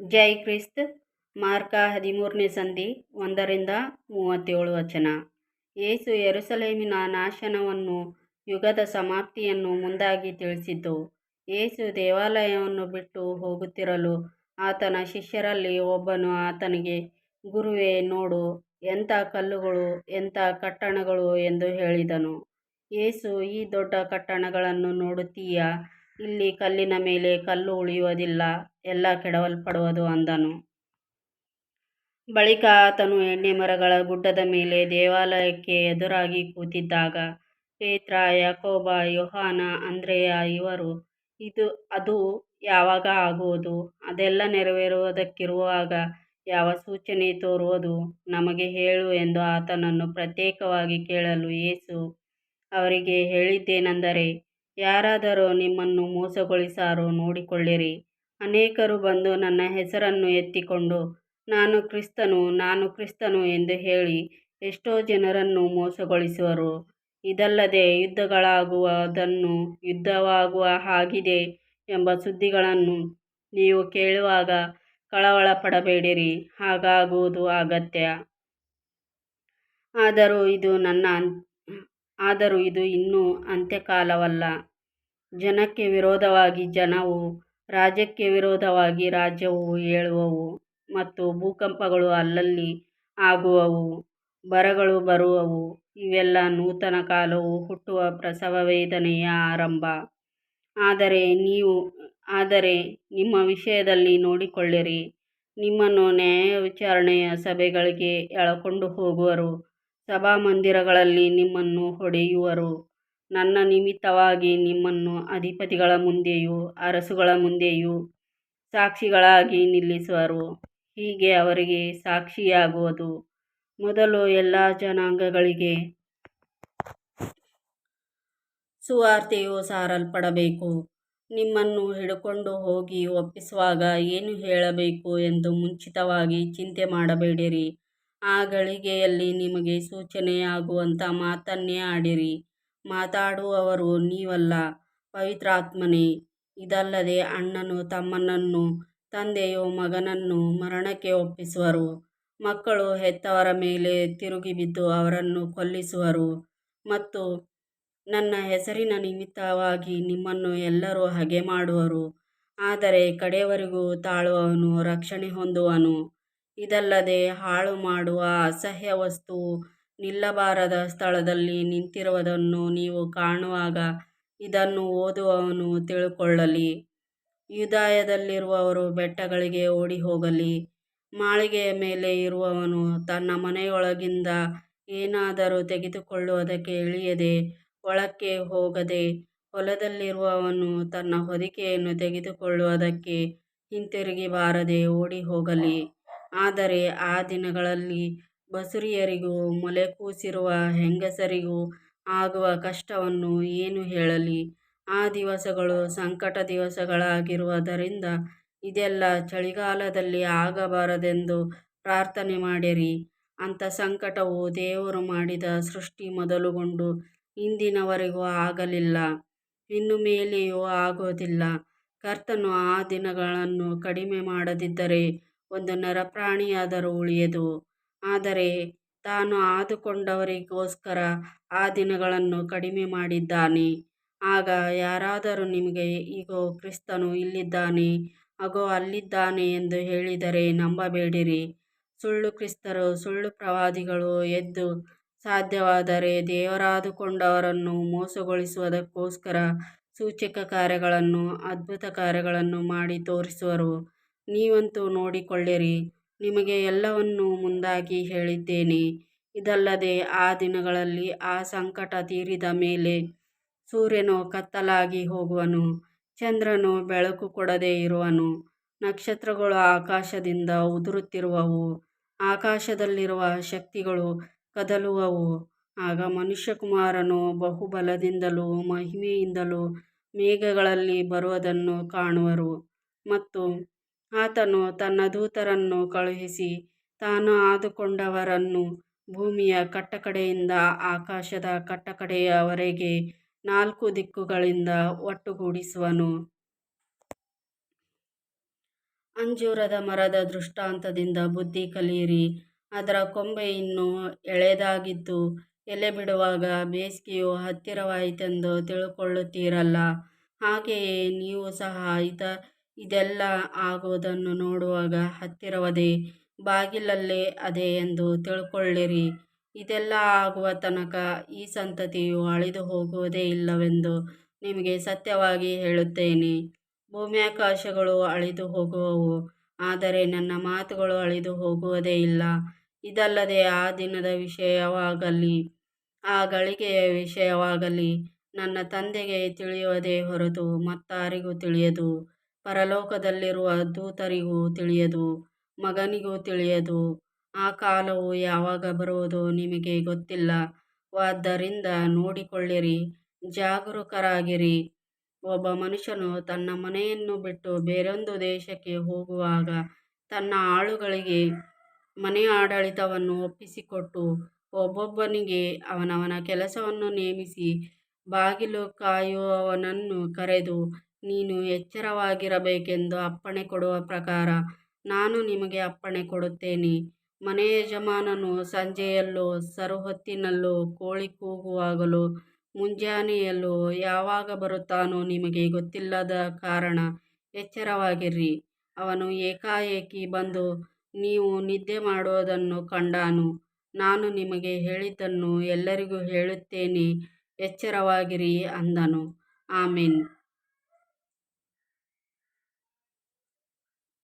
ಜೈ Christ. Mark ಹದಿಮೂರನೇ ಸಂಧಿ ಒಂದರಿಂದ ಮೂವತ್ತೇಳು ವಚನ. ಏಸು ಯೆರೂಸಲೇಮಿನ ನಾಶನವನ್ನು, ಯುಗದ ಸಮಾಪ್ತಿಯನ್ನು ಮುಂದಾಗಿ ತಿಳಿಸಿತು. ಏಸು ದೇವಾಲಯವನ್ನು ಬಿಟ್ಟು ಹೋಗುತ್ತಿರಲು ಆತನ ಶಿಷ್ಯರಲ್ಲಿ ಒಬ್ಬನು ಆತನಿಗೆ, ಗುರುವೇ, ನೋಡು, ಎಂಥ ಕಲ್ಲುಗಳು, ಎಂಥ ಕಟ್ಟಣಗಳು? ಎಂದು ಹೇಳಿದನು. ಏಸು, ಈ ದೊಡ್ಡ ಕಟ್ಟಣಗಳನ್ನು ನೋಡುತ್ತೀಯಾ? ಇಲ್ಲಿ ಕಲ್ಲಿನ ಮೇಲೆ ಕಲ್ಲು ಉಳಿಯುವುದಿಲ್ಲ, ಎಲ್ಲ ಕೆಡವಲ್ಪಡುವುದು ಅಂದನು. ಬಳಿಕ ಆತನು ಎಣ್ಣೆ ಮರಗಳ ಗುಡ್ಡದ ಮೇಲೆ ದೇವಾಲಯಕ್ಕೆ ಎದುರಾಗಿ ಕೂತಿದ್ದಾಗ, ಪೇತ್ರ, ಯಾಕೋಬ, ಯೋಹಾನ, ಅಂದ್ರೆಯ ಇವರು, ಇದು, ಅದು ಯಾವಾಗ ಆಗುವುದು, ಅದೆಲ್ಲ ನೆರವೇರುವುದಕ್ಕಿರುವಾಗ ಯಾವ ಸೂಚನೆ ತೋರುವುದು ನಮಗೆ ಹೇಳು ಎಂದು ಆತನನ್ನು ಪ್ರತ್ಯೇಕವಾಗಿ ಕೇಳಲು ಯೇಸು ಅವರಿಗೆ ಹೇಳಿದ್ದೇನೆಂದರೆ ಯಾರಾದರೂ ನಿಮ್ಮನ್ನು ಮೋಸಗೊಳಿಸಾರು ನೋಡಿಕೊಳ್ಳಿರಿ. ಅನೇಕರು ಬಂದು ನನ್ನ ಹೆಸರನ್ನು ಎತ್ತಿಕೊಂಡು, ನಾನು ಕ್ರಿಸ್ತನು ನಾನು ಕ್ರಿಸ್ತನು ಎಂದು ಹೇಳಿ ಎಷ್ಟೋ ಜನರನ್ನು ಮೋಸಗೊಳಿಸುವರು. ಇದಲ್ಲದೆ ಯುದ್ಧಗಳಾಗುವುದನ್ನು, ಯುದ್ಧವಾಗುವ ಹಾಗಿದೆ ಎಂಬ ಸುದ್ದಿಗಳನ್ನು ನೀವು ಕೇಳುವಾಗ ಕಳವಳಪಡಬೇಡಿರಿ. ಹಾಗಾಗುವುದು ಅಗತ್ಯ. ಆದರೂ ಇದು ನನ್ನ ಆದರೂ ಇದು ಇನ್ನೂ ಅಂತ್ಯಕಾಲವಲ್ಲ. ಜನಕ್ಕೆ ವಿರೋಧವಾಗಿ ಜನವು, ರಾಜ್ಯಕ್ಕೆ ವಿರೋಧವಾಗಿ ರಾಜ್ಯವು ಏಳುವವು ಮತ್ತು ಭೂಕಂಪಗಳು ಅಲ್ಲಲ್ಲಿ ಆಗುವವು, ಬರಗಳು ಬರುವವು, ಇವೆಲ್ಲ ನೂತನ ಕಾಲವು ಹುಟ್ಟುವ ಪ್ರಸವ ವೇದನೆಯ ಆರಂಭ. ಆದರೆ ನೀವು, ಆದರೆ ನಿಮ್ಮ ವಿಷಯದಲ್ಲಿ ನೋಡಿಕೊಳ್ಳಿರಿ. ನಿಮ್ಮನ್ನು ನ್ಯಾಯವಿಚಾರಣೆಯ ಸಭೆಗಳಿಗೆ ಎಳಕೊಂಡು ಹೋಗುವರು. ಸಭಾಮಂದಿರಗಳಲ್ಲಿ ನಿಮ್ಮನ್ನು ಹೊಡೆಯುವರು. ನನ್ನ ನಿಮಿತ್ತವಾಗಿ ನಿಮ್ಮನ್ನು ಅಧಿಪತಿಗಳ ಮುಂದೆಯೂ ಅರಸುಗಳ ಮುಂದೆಯೂ ಸಾಕ್ಷಿಗಳಾಗಿ ನಿಲ್ಲಿಸುವರು. ಹೀಗೆ ಅವರಿಗೆ ಸಾಕ್ಷಿಯಾಗುವುದು. ಮೊದಲು ಎಲ್ಲ ಜನಾಂಗಗಳಿಗೆ ಸುವಾರ್ತೆಯು ಸಾರಲ್ಪಡಬೇಕು. ನಿಮ್ಮನ್ನು ಹಿಡುಕೊಂಡು ಹೋಗಿ ಒಪ್ಪಿಸುವಾಗ ಏನು ಹೇಳಬೇಕು ಎಂದು ಮುಂಚಿತವಾಗಿ ಚಿಂತೆ ಮಾಡಬೇಡಿರಿ. ಆ ಗಳಿಗೆಯಲ್ಲಿ ನಿಮಗೆ ಸೂಚನೆಯಾಗುವಂಥ ಮಾತನ್ನೇ ಆಡಿರಿ. ಮಾತಾಡುವವರು ನೀವಲ್ಲ, ಪವಿತ್ರಾತ್ಮನೇ. ಇದಲ್ಲದೆ ಅಣ್ಣನು ತಮ್ಮನನ್ನು, ತಂದೆಯು ಮಗನನ್ನು ಮರಣಕ್ಕೆ ಒಪ್ಪಿಸುವರು. ಮಕ್ಕಳು ಹೆತ್ತವರ ಮೇಲೆ ತಿರುಗಿ ಬಿದ್ದು ಅವರನ್ನು ಕೊಲ್ಲಿಸುವರು. ಮತ್ತು ನನ್ನ ಹೆಸರಿನ ನಿಮಿತ್ತವಾಗಿ ನಿಮ್ಮನ್ನು ಎಲ್ಲರೂ ಹಗೆ ಮಾಡುವರು ಆದರೆ ಕಡೆಯವರೆಗೂ ತಾಳುವವನು ರಕ್ಷಣೆ ಹೊಂದುವನು. ಇದಲ್ಲದೆ ಹಾಳು ಮಾಡುವ ಅಸಹ್ಯ ವಸ್ತು ನಿಲ್ಲಬಾರದ ಸ್ಥಳದಲ್ಲಿ ನಿಂತಿರುವುದನ್ನು ನೀವು ಕಾಣುವಾಗ ಇದನ್ನು ಓದುವವನು ತಿಳುಕೊಳ್ಳಲಿ. ಯುದಾಯದಲ್ಲಿರುವವರು ಬೆಟ್ಟಗಳಿಗೆ ಓಡಿ ಹೋಗಲಿ ಮಾಳಿಗೆಯ ಮೇಲೆ ಇರುವವನು ತನ್ನ ಮನೆಯೊಳಗಿಂದ ಏನಾದರೂ ತೆಗೆದುಕೊಳ್ಳುವುದಕ್ಕೆ ಇಳಿಯದೆ ಒಳಕ್ಕೆ ಹೋಗದೆ ಹೊಲದಲ್ಲಿರುವವನು ತನ್ನ ಹೊದಿಕೆಯನ್ನು ತೆಗೆದುಕೊಳ್ಳುವುದಕ್ಕೆ ಹಿಂತಿರುಗಿ ಬಾರದೆ ಓಡಿಹೋಗಲಿ. ಆದರೆ ಆ ದಿನಗಳಲ್ಲಿ ಬಸುರಿಯರಿಗೂ ಮೊಲೆಕೂಸಿರುವ ಹೆಂಗಸರಿಗೂ ಆಗುವ ಕಷ್ಟವನ್ನು ಏನು ಹೇಳಲಿ? ಆ ದಿವಸಗಳು ಸಂಕಟ ದಿವಸಗಳಾಗಿರುವುದರಿಂದ ಇದೆಲ್ಲ ಚಳಿಗಾಲದಲ್ಲಿ ಆಗಬಾರದೆಂದು ಪ್ರಾರ್ಥನೆ ಮಾಡಿರಿ. ಅಂಥ ಸಂಕಟವು ದೇವರು ಮಾಡಿದ ಸೃಷ್ಟಿ ಮೊದಲುಗೊಂಡು ಇಂದಿನವರೆಗೂ ಆಗಲಿಲ್ಲ. ಇನ್ನು ಮೇಲೆಯೂ ಆಗೋದಿಲ್ಲ. ಕರ್ತನು ಆ ದಿನಗಳನ್ನು ಕಡಿಮೆ ಮಾಡದಿದ್ದರೆ ಒಂದು ನರಪ್ರಾಣಿಯಾದರೂ ಉಳಿಯದು. ಆದರೆ ತಾನು ಆದುಕೊಂಡವರಿಗೋಸ್ಕರ ಆ ದಿನಗಳನ್ನು ಕಡಿಮೆ ಮಾಡಿದ್ದಾನೆ. ಆಗ ಯಾರಾದರೂ ನಿಮಗೆ, ಇಗೋ, ಕ್ರಿಸ್ತನು ಇಲ್ಲಿದ್ದಾನೆ, ಅಗೋ, ಅಲ್ಲಿದ್ದಾನೆ ಎಂದು ಹೇಳಿದರೆ ನಂಬಬೇಡಿರಿ. ಸುಳ್ಳು ಕ್ರಿಸ್ತರು, ಸುಳ್ಳು ಪ್ರವಾದಿಗಳು ಎದ್ದು ಸಾಧ್ಯವಾದರೆ ದೇವರಾದುಕೊಂಡವರನ್ನು ಮೋಸಗೊಳಿಸುವುದಕ್ಕೋಸ್ಕರ ಸೂಚಕ ಕಾರ್ಯಗಳನ್ನು, ಅದ್ಭುತ ಕಾರ್ಯಗಳನ್ನು ಮಾಡಿ ತೋರಿಸುವರು. ನೀವಂತೂ ನೋಡಿಕೊಳ್ಳಿರಿ. ನಿಮಗೆ ಎಲ್ಲವನ್ನೂ ಮುಂದಾಗಿ ಹೇಳಿದ್ದೇನೆ. ಇದಲ್ಲದೆ ಆ ದಿನಗಳಲ್ಲಿ ಆ ಸಂಕಟ ತೀರಿದ ಮೇಲೆ ಸೂರ್ಯನು ಕತ್ತಲಾಗಿ ಹೋಗುವನು, ಚಂದ್ರನು ಬೆಳಕು ಕೊಡದೇ ಇರುವನು, ನಕ್ಷತ್ರಗಳು ಆಕಾಶದಿಂದ ಉದುರುತ್ತಿರುವವು, ಆಕಾಶದಲ್ಲಿರುವ ಶಕ್ತಿಗಳು ಕದಲುವವು. ಆಗ ಮನುಷ್ಯಕುಮಾರನು ಬಹುಬಲದಿಂದಲೂ ಮಹಿಮೆಯಿಂದಲೂ ಮೇಘಗಳಲ್ಲಿ ಬರುವುದನ್ನು ಕಾಣುವರು ಮತ್ತು ಆತನು ತನ್ನ ದೂತರನ್ನು ಕಳುಹಿಸಿ ತಾನು ಆದುಕೊಂಡವರನ್ನು ಭೂಮಿಯ ಕಟ್ಟಕಡೆಯಿಂದ ಆಕಾಶದ ಕಟ್ಟಕಡೆಯವರೆಗೆ ನಾಲ್ಕು ದಿಕ್ಕುಗಳಿಂದ ಒಟ್ಟುಗೂಡಿಸುವನು. ಅಂಜೂರದ ಮರದ ದೃಷ್ಟಾಂತದಿಂದ ಬುದ್ಧಿ ಕಲಿಯಿರಿ. ಅದರ ಕೊಂಬೆ ಇನ್ನೂ ಎಳೆದಾಗಿದ್ದು, ಎಲೆ ಬಿಡುವಾಗ ಬೇಸಿಗೆಯು ಹತ್ತಿರವಾಯಿತೆಂದು ತಿಳುಕೊಳ್ಳುತ್ತೀರಲ್ಲ. ಹಾಗೆಯೇ ನೀವು ಸಹ ಇದ ಇದೆಲ್ಲ ಆಗುವುದನ್ನು ನೋಡುವಾಗ ಹತ್ತಿರವದೇ, ಬಾಗಿಲಲ್ಲೇ ಅದೆ ಎಂದು ತಿಳ್ಕೊಳ್ಳಿರಿ. ಇದೆಲ್ಲ ಆಗುವ ತನಕ ಈ ಸಂತತಿಯು ಅಳಿದು ಹೋಗುವುದೇ ಇಲ್ಲವೆಂದು ನಿಮಗೆ ಸತ್ಯವಾಗಿ ಹೇಳುತ್ತೇನೆ. ಭೂಮ್ಯಾಕಾಶಗಳು ಅಳಿದು ಹೋಗುವವು, ಆದರೆ ನನ್ನ ಮಾತುಗಳು ಅಳಿದು ಹೋಗುವುದೇ ಇಲ್ಲ. ಇದಲ್ಲದೆ ಆ ದಿನದ ವಿಷಯವಾಗಲಿ, ಆ ಗಳಿಗೆಯ ವಿಷಯವಾಗಲಿ ನನ್ನ ತಂದೆಗೆ ತಿಳಿಯುವುದೇ ಹೊರತು ಮತ್ತಾರಿಗೂ ತಿಳಿಯದು. ಪರಲೋಕದಲ್ಲಿರುವ ದೂತರಿಗೂ ತಿಳಿಯದು, ಮಗನಿಗೂ ತಿಳಿಯದು, ಆ ಕಾಲವು ಯಾವಾಗ ಬರುವುದು ನಿಮಗೆ ಗೊತ್ತಿಲ್ಲ. ಆದ್ದರಿಂದ ನೋಡಿಕೊಳ್ಳಿರಿ, ಜಾಗರೂಕರಾಗಿರಿ. ಒಬ್ಬ ಮನುಷ್ಯನು ತನ್ನ ಮನೆಯನ್ನು ಬಿಟ್ಟು ಬೇರೊಂದು ದೇಶಕ್ಕೆ ಹೋಗುವಾಗ ತನ್ನ ಆಳುಗಳಿಗೆ ಮನೆ ಆಡಳಿತವನ್ನು ಒಪ್ಪಿಸಿಕೊಟ್ಟು ಒಬ್ಬೊಬ್ಬನಿಗೆ ಅವನವನ ಕೆಲಸವನ್ನು ನೇಮಿಸಿ ಬಾಗಿಲು ಕಾಯುವವನನ್ನು ಕರೆದು ನೀನು ಎಚ್ಚರವಾಗಿರಬೇಕೆಂದು ಅಪ್ಪಣೆ ಕೊಡುವ ಪ್ರಕಾರ ನಾನು ನಿಮಗೆ ಅಪ್ಪಣೆ ಕೊಡುತ್ತೇನೆ. ಮನೆ ಯಜಮಾನನು ಸಂಜೆಯಲ್ಲೋ ಸರುಹೊತ್ತಿನಲ್ಲೋ ಕೋಳಿ ಕೂಗುವಾಗಲೋ ಮುಂಜಾನೆಯಲ್ಲೋ ಯಾವಾಗ ಬರುತ್ತಾನೋ ನಿಮಗೆ ಗೊತ್ತಿಲ್ಲದ ಕಾರಣ ಎಚ್ಚರವಾಗಿರ್ರಿ. ಅವನು ಏಕಾಏಕಿ ಬಂದು, ನೀವು ನಿದ್ದೆ ಮಾಡುವುದನ್ನು ಕಂಡಾನು. ನಾನು ನಿಮಗೆ ಹೇಳಿದ್ದನ್ನು ಎಲ್ಲರಿಗೂ ಹೇಳುತ್ತೇನೆ, ಎಚ್ಚರವಾಗಿರಿ ಅಂದನು. ಆಮೆನ್.